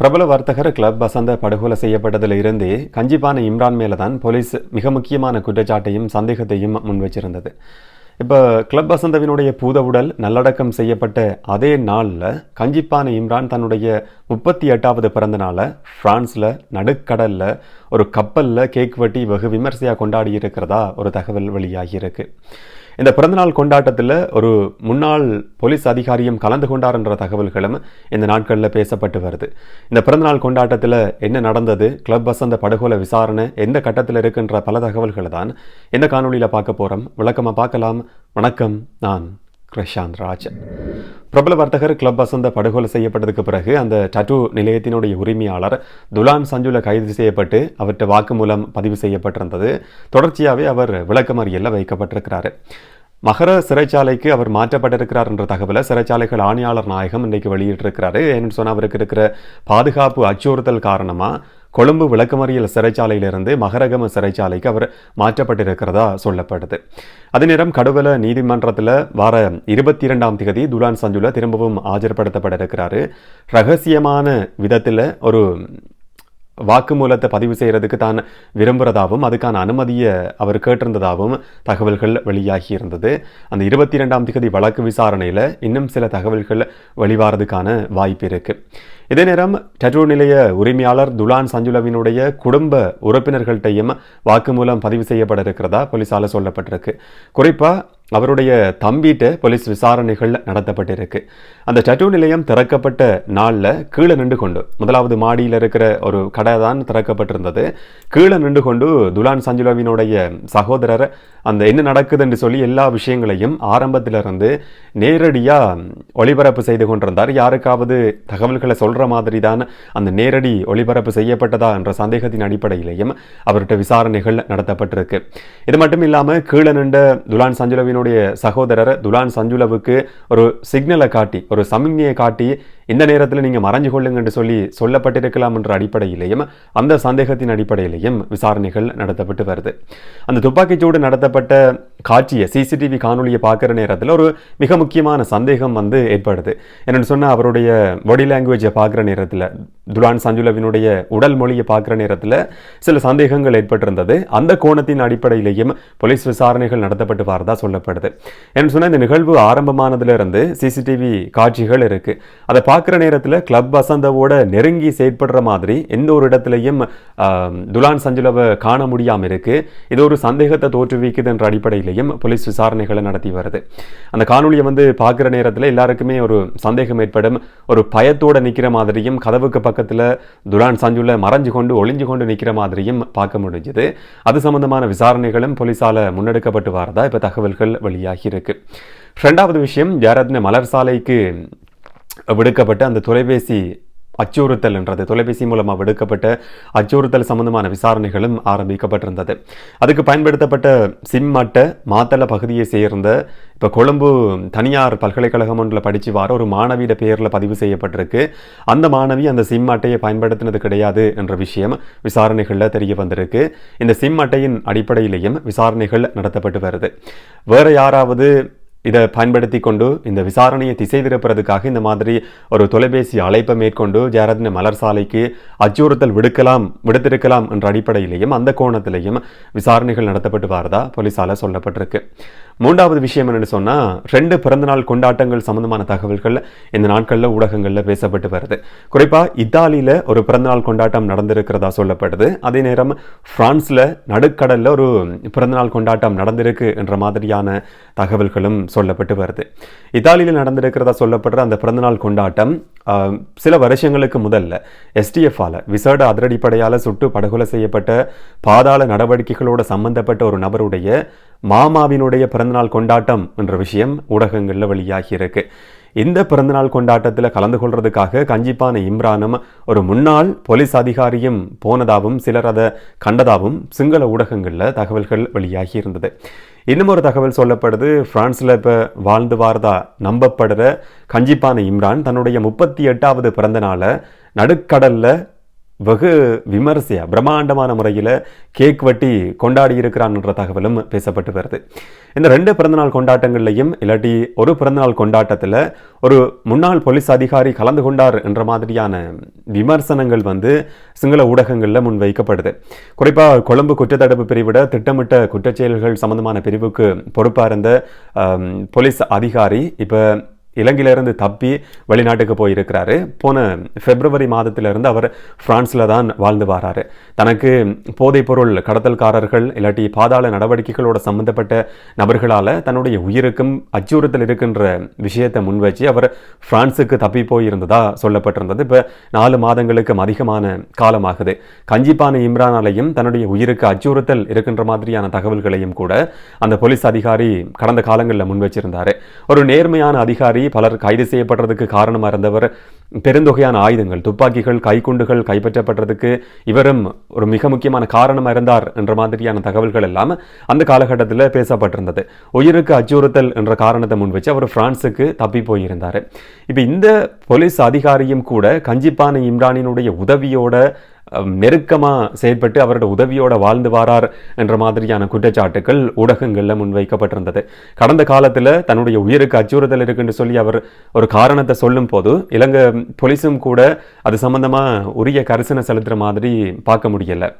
பிரபல வர்த்தகர் கிளப் வசந்த படுகொலை செய்யப்பட்டதில் இருந்தே கஞ்சிப்பான இம்ரான் மேலே தான் போலீஸ் மிக முக்கியமான குற்றச்சாட்டையும் சந்தேகத்தையும் முன்வச்சிருந்தது. இப்போ கிளப் வசந்தவினுடைய பூதவுடல் நல்லடக்கம் செய்யப்பட்ட அதே நாளில் கஞ்சிப்பான இம்ரான் தன்னுடைய முப்பத்தி எட்டாவது பிறந்த நாளை ஃப்ரான்ஸில் நடுக்கடலில் ஒரு கப்பலில் கேக் வெட்டி வெகு விமர்சையாக கொண்டாடி இருக்கிறதா ஒரு தகவல் வெளியாகியிருக்கு இந்த பிறந்தநாள் கொண்டாட்டத்தில் ஒரு முன்னாள் போலீஸ் அதிகாரியும் கலந்து கொண்டார் என்ற தகவல்களும் இந்த நாட்களில் பேசப்பட்டு வருது. இந்த பிறந்தநாள் கொண்டாட்டத்தில் என்ன நடந்தது கிளப் வசந்த படுகொலை விசாரணை எந்த கட்டத்தில் இருக்குன்ற பல தகவல்களை தான் இந்த காணொலியில் பார்க்க போகிறோம் விளக்கமாக பார்க்கலாம். வணக்கம் நான் கிருஷாந்த் ராஜன். பிரபல வர்த்தகர் கிளப் வசந்த படுகொலை செய்யப்பட்டதுக்கு பிறகு அந்த டட்டு நிலையத்தினுடைய உரிமையாளர் துலான் சஞ்சுல கைது செய்யப்பட்டு அவர்கிட்ட வாக்குமூலம் பதிவு செய்யப்பட்டிருந்தது. தொடர்ச்சியாகவே அவர் விளக்கமறியலில் வைக்கப்பட்டிருக்கிறாரு. மகர சிறைச்சாலைக்கு அவர் மாற்றப்பட்டிருக்கிறார் என்ற தகவலை சிறைச்சாலைகள் ஆணையாளர் நாயகம் இன்றைக்கு வெளியிட்டிருக்கிறாரு. ஏன்னு சொன்னால் அவருக்கு இருக்கிற பாதுகாப்பு அச்சுறுத்தல் காரணமாக கொழும்பு விளக்கமறியல் சிறைச்சாலையிலிருந்து மகரகம சிறைச்சாலைக்கு அவர் மாற்றப்பட்டிருக்கிறதா சொல்லப்படுது. அதே நேரம் கடுவல நீதிமன்றத்தில் வார இருபத்தி இரண்டாம் தேதி துலான் சஞ்சுல திரும்பவும் ஆஜர்படுத்தப்பட இருக்கிறாரு ரகசியமான விதத்தில் ஒரு வாக்குமூலத்தை பதிவு செய்கிறதுக்கு தான் விரும்புகிறதாகவும் அதுக்கான அனுமதியை அவர் கேட்டிருந்ததாகவும் தகவல்கள் வெளியாகி இருந்தது. அந்த இருபத்தி ரெண்டாம் திகதி வழக்கு விசாரணையில் இன்னும் சில தகவல்கள் வெளிவாரதுக்கான வாய்ப்பு இருக்குது இதே நேரம் டெட்ரோ நிலைய உரிமையாளர் துலான் சஞ்சுலவினுடைய குடும்ப உறுப்பினர்கள்ட்டையும் வாக்குமூலம் பதிவு செய்யப்பட இருக்கிறதா போலீஸால் சொல்லப்பட்டிருக்கு. குறிப்பாக அவருடைய தம்பிட்ட போலீஸ் விசாரணைகள் நடத்தப்பட்டிருக்கு. அந்த டட்டு நிலையம் திறக்கப்பட்ட நாளில் கீழே நின்று கொண்டு முதலாவது மாடியில் இருக்கிற ஒரு கடை தான் திறக்கப்பட்டிருந்தது. கீழே நின்று கொண்டு துலான் சஞ்சுலாவினுடைய சகோதரர் அந்த என்ன நடக்குதுன்னு சொல்லி எல்லா விஷயங்களையும் ஆரம்பத்திலிருந்து நேரடியாக ஒளிபரப்பு செய்து கொண்டிருந்தார். யாருக்காவது தகவல்களை சொல்கிற மாதிரி தான் அந்த நேரடி ஒளிபரப்பு செய்யப்பட்டதா என்ற சந்தேகத்தின் அடிப்படையிலையும் அவர்கிட்ட விசாரணைகள் நடத்தப்பட்டிருக்கு. இது மட்டும் இல்லாமல் கீழே நின்ற துலான் சஞ்சுலவின் என்னுடைய சகோதரர் துலான் சஞ்சுலவுக்கு ஒரு சிக்னலை காட்டி ஒரு சமிக்ஞையை காட்டி இந்த நேரத்தில் நீங்கள் மறைஞ்சு கொள்ளுங்க என்று சொல்லி சொல்லப்பட்டிருக்கலாம் என்ற அடிப்படையிலேயும் அந்த சந்தேகத்தின் அடிப்படையிலேயும் விசாரணைகள் நடத்தப்பட்டு வருது. அந்த துப்பாக்கிச்சூடு நடத்தப்பட்ட காட்சியை சிசிடிவி காணொலியை பார்க்குற நேரத்தில் ஒரு மிக முக்கியமான சந்தேகம் வந்து ஏற்படுது. என்னென்னு சொன்னால் அவருடைய பாடி லாங்குவேஜை பார்க்குற நேரத்தில் துலான் சஞ்சுலவினுடைய உடல் மொழியை பார்க்குற நேரத்தில் சில சந்தேகங்கள் ஏற்பட்டிருந்தது. அந்த கோணத்தின் அடிப்படையிலேயும் போலீஸ் விசாரணைகள் நடத்தப்பட்டு வரதா சொல்லப்படுது. என்ன சொன்னால் இந்த நிகழ்வு ஆரம்பமானதுலேருந்து சிசிடிவி காட்சிகள் இருக்கு. அதை பார்க்குற நேரத்தில் கிளப் வசந்தவோட நெருங்கி செயற்படுற மாதிரி எந்த ஒரு இடத்துலையும் துலான் சஞ்சுலவை காண முடியாமல் இருக்கு. இது ஒரு சந்தேகத்தை தோற்றுவிக்குது என்ற அடிப்படையிலையும் போலீஸ் விசாரணைகளை நடத்தி வருது. அந்த காணொலியை வந்து பார்க்குற நேரத்தில் எல்லாருக்குமே ஒரு சந்தேகம் ஏற்படும். ஒரு பயத்தோடு நிற்கிற மாதிரியும் கதவுக்கு பக்கத்தில் துலான் சஞ்சுல மறைஞ்சு கொண்டு ஒளிஞ்சு கொண்டு நிற்கிற மாதிரியும் பார்க்க முடிஞ்சுது. அது சம்பந்தமான விசாரணைகளும் போலீஸால முன்னெடுக்கப்பட்டு வரதா இப்போ தகவல்கள் வெளியாகி இருக்கு. ரெண்டாவது விஷயம் ஜாரத்ன மலர் சாலைக்கு விடுக்கப்பட்ட அந்த தொலைபேசி அச்சுறுத்தல் என்றது தொலைபேசி மூலமாக விடுக்கப்பட்ட அச்சுறுத்தல் சம்பந்தமான விசாரணைகளும் ஆரம்பிக்கப்பட்டிருந்தது. அதுக்கு பயன்படுத்தப்பட்ட சிம் அட்டை மாத்தள பகுதியை சேர்ந்த இப்போ கொழும்பு தனியார் பல்கலைக்கழகம் ஒன்றில் படித்து வார ஒரு மாணவியிட பெயரில் பதிவு செய்யப்பட்டிருக்கு. அந்த மாணவி அந்த சிம் அட்டையை பயன்படுத்தினது கிடையாது என்ற விஷயம் விசாரணைகளில் தெரிய வந்திருக்கு. இந்த சிம் அட்டையின் அடிப்படையிலையும் விசாரணைகள் நடத்தப்பட்டு வருது. வேறு யாராவது இதை பயன்படுத்தி கொண்டு இந்த விசாரணையை திசை திருப்புறதுக்காக இந்த மாதிரி ஒரு தொலைபேசி அழைப்பை மேற்கொண்டு ஜெயரத்ன மலர் சாலைக்கு அச்சுறுத்தல் விடுக்கலாம் விடுத்திருக்கலாம் என்ற அடிப்படையிலையும் அந்த கோணத்திலையும் விசாரணைகள் நடத்தப்பட்டு வரதா போலீஸால் சொல்லப்பட்டிருக்கு. மூன்றாவது விஷயம் என்னென்னு சொன்னால் ரெண்டு பிறந்தநாள் கொண்டாட்டங்கள் சம்பந்தமான தகவல்கள் இந்த நாட்களில் ஊடகங்களில் பேசப்பட்டு வருது. குறிப்பாக இத்தாலியில் ஒரு பிறந்தநாள் கொண்டாட்டம் நடந்திருக்கிறதா சொல்லப்படுது. அதே நேரம் ஃப்ரான்ஸில் நடுக்கடலில் ஒரு பிறந்தநாள் கொண்டாட்டம் நடந்திருக்கு என்ற மாதிரியான தகவல்களும் சொல்லப்பட்டு வருது. இத்தாலியில் நடந்திருக்கிறதா சொல்லப்படுற அந்த பிறந்தநாள் கொண்டாட்டம் சில வருஷங்களுக்கு முதல்ல எஸ்டிஎஃபால விசேட அதிரடிப்படையால் சுட்டு படுகொலை செய்யப்பட்ட பாதாள நடவடிக்கைகளோட சம்பந்தப்பட்ட ஒரு நபருடைய மாமாவினுடைய பிறந்தநாள் கொண்டாட்டம் என்ற விஷயம் ஊடகங்களில் வெளியாகி இருக்கு. இந்த பிறந்தநாள் கொண்டாட்டத்தில் கலந்து கொள்றதுக்காக கஞ்சிப்பான இம்ரானும் ஒரு முன்னாள் போலீஸ் அதிகாரியும் போனதாகவும் சிலர் அதை கண்டதாகவும் சிங்கள ஊடகங்களில் தகவல்கள் வெளியாகி இருந்தது. இன்னும் ஒரு தகவல் சொல்லப்படுது. பிரான்ஸில் இப்போ வாழ்ந்து வாரதா நம்பப்படுற கஞ்சிப்பான இம்ரான் தன்னுடைய முப்பத்தி எட்டாவது பிறந்த நாளை நடுக்கடலில் வெகு விமர்சையா பிரம்மாண்டமான முறையில் கேக் வெட்டி கொண்டாடி இருக்கிறான்ன்ற தகவலும் பேசப்பட்டு வருது. இந்த ரெண்டு பிறந்தநாள் கொண்டாட்டங்கள்லையும் இல்லாட்டி ஒரு பிறந்தநாள் கொண்டாட்டத்தில் ஒரு முன்னாள் போலீஸ் அதிகாரி கலந்து கொண்டார் என்ற மாதிரியான விமர்சனங்கள் வந்து சிங்கள ஊடகங்களில் முன்வைக்கப்படுது. குறிப்பாக கொழும்பு குற்றத்தடுப்பு பிரிவிட திட்டமிட்ட குற்றச்செயல்கள் சம்பந்தமான பிரிவுக்கு பொறுப்பாக இருந்த போலீஸ் அதிகாரி இப்போ இலங்கையிலிருந்து தப்பி வெளிநாட்டுக்கு போயிருக்கிறாரு. போன பிப்ரவரி மாதத்திலிருந்து அவர் ஃப்ரான்ஸில் தான் வாழ்ந்து வராரு. தனக்கு போதைப்பொருள் கடத்தல்காரர்கள் இல்லாட்டி பாதாள நடவடிக்கைகளோட சம்பந்தப்பட்ட நபர்களால் தன்னுடைய உயிருக்கும் அச்சுறுத்தல் இருக்கின்ற விஷயத்தை முன்வச்சு அவர் பிரான்சுக்கு தப்பி போயிருந்ததா சொல்லப்பட்டிருந்தது. இப்போ நாலு மாதங்களுக்கும் அதிகமான காலமாகுது. கஞ்சிப்பான இம்ரானாலையும் தன்னுடைய உயிருக்கு அச்சுறுத்தல் இருக்கின்ற மாதிரியான தகவல்களையும் கூட அந்த போலீஸ் அதிகாரி கடந்த காலங்களில் முன் வச்சிருந்தார் ஒரு நேர்மையான அதிகாரி பலர் கைது செய்யப்படுறதுக்கு காரணமாக இருந்தவர் பெருந்தொகையான ஆயுதங்கள் துப்பாக்கிகள் கைக்குண்டுகள் கைப்பற்றப்படுறதுக்கு இவரும் ஒரு மிக முக்கியமான காரணமாக இருந்தார் என்ற மாதிரியான தகவல்கள் எல்லாம் அந்த காலகட்டத்தில் பேசப்பட்டிருந்தது. உயிருக்கு அச்சுறுத்தல் என்ற காரணத்தை முன் வச்சு அவர் பிரான்சுக்கு தப்பி போயிருந்தார். இப்போ இந்த போலீஸ் அதிகாரியும் கூட கஞ்சிப்பான இம்ரானினுடைய உதவியோட நெருக்கமாக செயற்பட்டு செயல்பட்டு அவரோட உதவியோட வாழ்ந்து வாரார் என்ற மாதிரியான குற்றச்சாட்டுகள் ஊடகங்களில் முன்வைக்கப்பட்டிருந்தது. கடந்த காலத்தில் தன்னுடைய உயிருக்கு அச்சுறுத்தல் இருக்குன்னு சொல்லி அவர் ஒரு காரணத்தை சொல்லும் போது இலங்கை போலீஸும் கூட அது சம்பந்தமாக உரிய கரிசனை செலுத்துகிற மாதிரி பார்க்க முடியலை.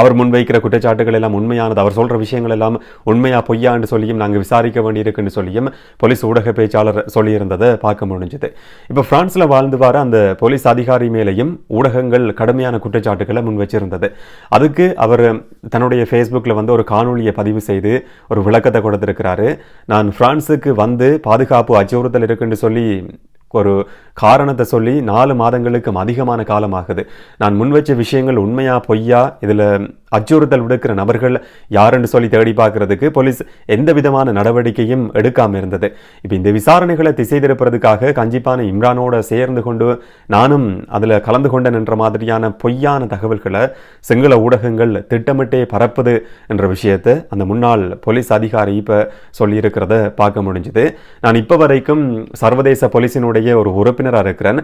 அவர் முன்வைக்கிற குற்றச்சாட்டுகள் எல்லாம் உண்மையானது. அவர் சொல்கிற விஷயங்கள் எல்லாம் உண்மையா பொய்யான்னு சொல்லியும் நாங்கள் விசாரிக்க வேண்டியிருக்குன்னு சொல்லியும் போலீஸ் ஊடக பேச்சாளர் சொல்லியிருந்ததை பார்க்க முடிஞ்சது. இப்போ ஃப்ரான்ஸில் வாழ்ந்து வர அந்த போலீஸ் அதிகாரி மேலேயும் ஊடகங்கள் கடுமையான குற்றச்சாட்டுகளை முன் வச்சிருந்தது. அதுக்கு அவர் தன்னுடைய ஃபேஸ்புக்கில் வந்து ஒரு காணொலியை பதிவு செய்து ஒரு விளக்கத்தை கொடுத்திருக்கிறாரு. நான் பிரான்ஸுக்கு வந்து பாதுகாப்பு அச்சுறுத்தல் இருக்குன்னு சொல்லி ஒரு காரணத்தை சொல்லி நாலு மாதங்களுக்கும் அதிகமான காலமாகுது. நான் முன் வச்ச விஷயங்கள் உண்மையா பொய்யா இதில் அச்சுறுத்தல் விடுக்கிற நபர்கள் யாருன்னு சொல்லி தேடி பார்க்கறதுக்கு போலீஸ் எந்த விதமான நடவடிக்கையும் எடுக்காமல் இருந்தது. இப்போ இந்த விசாரணைகளை திசை திருப்புறதுக்காக கஞ்சிப்பான இம்ரானோட சேர்ந்து கொண்டு நானும் அதில் கலந்து கொண்டேன் என்ற மாதிரியான பொய்யான தகவல்களை சிங்கள ஊடகங்கள் திட்டமிட்டே பரப்புது என்ற விஷயத்தை அந்த முன்னாள் போலீஸ் அதிகாரி இப்போ சொல்லியிருக்கிறத பார்க்க முடிஞ்சுது. நான் இப்போ வரைக்கும் சர்வதேச போலீஸினுடைய ஒரு உறுப்பினராக இருக்கிறேன்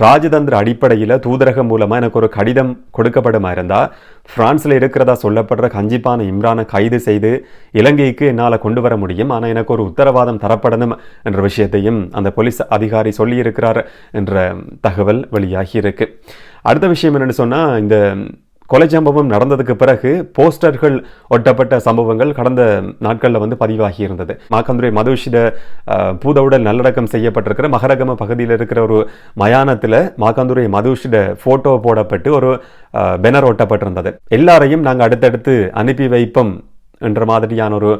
ராஜதந்திர அடிப்படையில் தூதரகம் மூலமாக எனக்கு ஒரு கடிதம் கொடுக்கப்படுமா இருந்தால் ஃப்ரான்ஸில் இருக்கிறதா சொல்லப்படுற கஞ்சிப்பான இம்ரானை கைது செய்து இலங்கைக்கு என்னால் கொண்டு வர முடியும். ஆனால் எனக்கு ஒரு உத்தரவாதம் தரப்படணும் என்ற விஷயத்தையும் அந்த போலீஸ் அதிகாரி சொல்லியிருக்கிறார் என்ற தகவல் வெளியாகி இருக்கு. அடுத்த விஷயம் என்னென்னு சொன்னால் இந்த கொலை சம்பவம் நடந்ததுக்கு பிறகு போஸ்டர்கள் ஒட்டப்பட்ட சம்பவங்கள் கடந்த நாட்களில் வந்து பதிவாகி இருந்தது. மாக்கந்துரை மதுஷிட பூதவுடல் நல்லடக்கம் செய்யப்பட்டிருக்கிற மகரகம பகுதியில் இருக்கிற ஒரு மயானத்தில் மாக்கந்துரை மதுஷிட ஃபோட்டோ போடப்பட்டு ஒரு பெனர் ஒட்டப்பட்டிருந்தது. எல்லாரையும் நாங்கள் அடுத்தடுத்து அனுப்பி வைப்போம் என்ற மாதிரியான ஒரு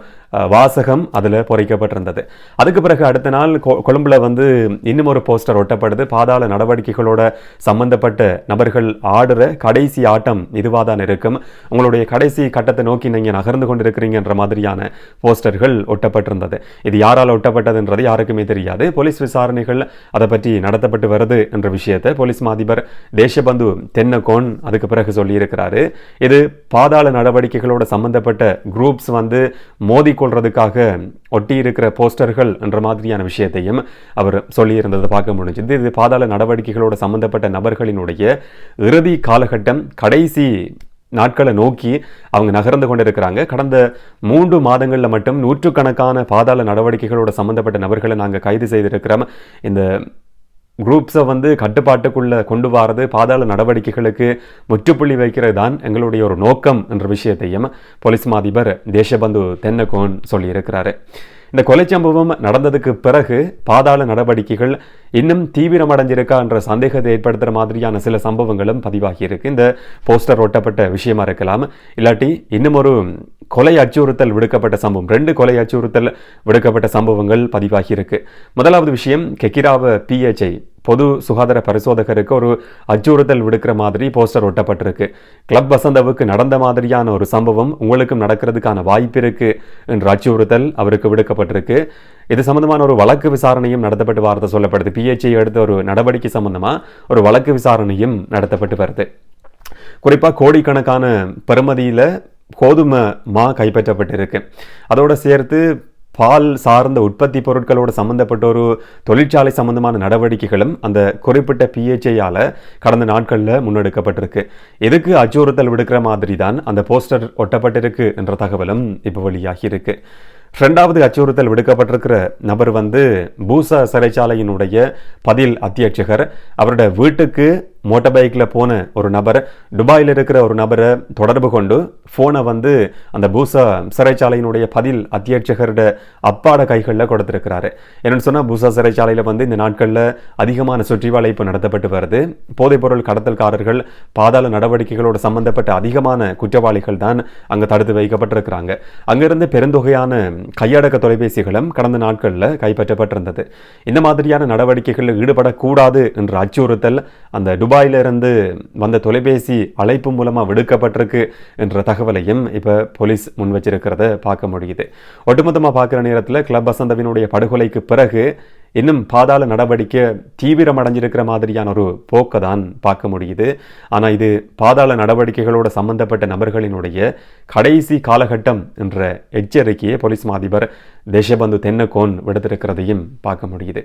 வாசகம் அதில் பொறிக்கப்பட்டிருந்தது. அதுக்கு பிறகு அடுத்த நாள் கொழும்புல வந்து இன்னும் ஒரு போஸ்டர் ஒட்டப்படுது. பாதாள நடவடிக்கைகளோட சம்பந்தப்பட்ட நபர்கள் ஆடுற கடைசி ஆட்டம் இதுவாக தான் இருக்கும். உங்களுடைய கடைசி கட்டத்தை நோக்கி நீங்கள் நகர்ந்து கொண்டிருக்கிறீங்கன்ற மாதிரியான போஸ்டர்கள் ஒட்டப்பட்டிருந்தது. இது யாரால் ஒட்டப்பட்டதுன்றது யாருக்குமே தெரியாது. போலீஸ் விசாரணைகள் அதை பற்றி நடத்தப்பட்டு வருது என்ற விஷயத்தை போலீஸ் மாதிபர் தேசபந்து தென்னகோன் அதுக்கு பிறகு சொல்லியிருக்கிறாரு. இது பாதாள நடவடிக்கைகளோட சம்பந்தப்பட்ட குரூப்ஸ் வந்து கொள்றதுக்காக ஒட்டி இருக்கிற போஸ்டர்கள் என்ற மாதிரியான விஷயத்தையும் அவர் சொல்லியிருந்ததை பார்க்க முடிஞ்சது. இது பாதாள நடவடிக்கைகளோட சம்பந்தப்பட்ட நபர்களினுடைய இறுதி காலகட்டம் கடைசி நாட்களை நோக்கி அவங்க நகர்ந்து கொண்டிருக்கிறாங்க. கடந்த மூன்று மாதங்களில் மட்டும் நூற்றுக்கணக்கான பாதாள நடவடிக்கைகளோட சம்பந்தப்பட்ட நபர்களை நாங்கள் கைது செய்திருக்கிறோம். இந்த குரூப்ஸை வந்து கட்டுப்பாட்டுக்குள்ள கொண்டு வரது பாதாள நடவடிக்கைகளுக்கு முற்றுப்புள்ளி வைக்கிறது தான் எங்களுடைய ஒரு நோக்கம் என்ற விஷயத்தையும் போலீஸ் மாதிபர் தேசபந்து தென்னகோன் சொல்லியிருக்கிறாரு. இந்த கொலை சம்பவம் நடந்ததுக்கு பிறகு பாதாள நடவடிக்கைகள் இன்னும் தீவிரமடைஞ்சிருக்கா என்ற சந்தேகத்தை ஏற்படுத்துகிற மாதிரியான சில சம்பவங்களும் பதிவாகி இருக்கு. இந்த போஸ்டர் ஒட்டப்பட்ட விஷயமா இருக்கலாம் இல்லாட்டி இன்னும் ஒரு கொலை அச்சுறுத்தல் விடுக்கப்பட்ட சம்பவம் ரெண்டு கொலை அச்சுறுத்தல் விடுக்கப்பட்ட சம்பவங்கள் பதிவாகி இருக்கு. முதலாவது விஷயம் கெக்கிராவ பிஹெச்ஐ பொது சுகாதார பரிசோதகருக்கு ஒரு அச்சுறுத்தல் விடுக்கிற மாதிரி போஸ்டர் ஒட்டப்பட்டிருக்கு. கிளப் வசந்தவுக்கு நடந்த மாதிரியான ஒரு சம்பவம் உங்களுக்கும் நடக்கிறதுக்கான வாய்ப்பு இருக்கு என்ற அச்சுறுத்தல் அவருக்கு விடுக்கப்பட்டிருக்கு. இது சம்பந்தமான ஒரு வழக்கு விசாரணையும் நடத்தப்பட்டு வார்த்தை சொல்லப்படுது. பிஹெச்ஐ எடுத்த ஒரு நடவடிக்கை சம்பந்தமாக ஒரு வழக்கு விசாரணையும் நடத்தப்பட்டு வருது. குறிப்பாக கோடிக்கணக்கான பெருமதியில் கோதுமை மா கைப்பற்றப்பட்டிருக்கு. அதோடு சேர்த்து பால் சார்ந்த உற்பத்தி பொருட்களோடு சம்பந்தப்பட்ட ஒரு தொழிற்சாலை சம்பந்தமான நடவடிக்கைகளும் அந்த குறிப்பிட்ட பிஹெச்ஐயால கடந்த நாட்களில் முன்னெடுக்கப்பட்டிருக்கு. எதுக்கு அச்சுறுத்தல் விடுக்கிற மாதிரி தான் அந்த போஸ்டர் ஒட்டப்பட்டிருக்கு என்ற தகவலும் இப்போ வெளியாகி இருக்கு ரெண்டாவது அச்சுறுத்தல் விடுக்கப்பட்டிருக்கிற நபர் வந்து பூசா சிறைச்சாலையினுடைய பதில் அத்தியட்சகர். அவருடைய வீட்டுக்கு மோட்டார் பைக்கில் போன ஒரு நபர் துபாயில் இருக்கிற ஒரு நபரை தொடர்பு கொண்டு ஃபோனை வந்து அந்த பூசா சிறைச்சாலையினுடைய பதில் அத்தியட்சகரோட அப்பாட கைகளில் கொடுத்திருக்கிறாரு. என்னன்னு சொன்னால் பூசா சிறைச்சாலையில் வந்து இந்த நாட்களில் அதிகமான சுற்றிவளைப்பு நடத்தப்பட்டு வருது. போதைப்பொருள் கடத்தல்காரர்கள் பாதாள நடவடிக்கைகளோடு சம்பந்தப்பட்ட அதிகமான குற்றவாளிகள் தான் அங்கே தடுத்து வைக்கப்பட்டிருக்கிறாங்க. அங்கிருந்து பெருந்தொகையான கையடக்க தொலைபேசிகளும் கடந்த நாட்களில் கைப்பற்றப்பட்டிருந்தது. இந்த மாதிரியான நடவடிக்கைகளில் ஈடுபடக்கூடாது என்ற அச்சுறுத்தல் அந்த துபாயிலிருந்து வந்த தொலைபேசி அழைப்பு மூலமாக விடுக்கப்பட்டிருக்கு என்ற தகவலையும் இப்போ போலீஸ் முன் வச்சிருக்கிறத பார்க்க முடியுது. ஒட்டுமொத்தமாக பார்க்குற நேரத்தில் கிளப் வசந்தவினுடைய படுகொலைக்கு பிறகு இன்னும் பாதாள நடவடிக்கை தீவிரம் அடைஞ்சிருக்கிற மாதிரியான ஒரு போக்கை தான் பார்க்க முடியுது. ஆனால் இது பாதாள நடவடிக்கைகளோட சம்பந்தப்பட்ட நபர்களினுடைய கடைசி காலகட்டம் என்ற எச்சரிக்கையை போலீஸ் மாதிபர் தேசபந்து தென்னக்கோன் விடுத்திருக்கிறதையும் பார்க்க முடியுது.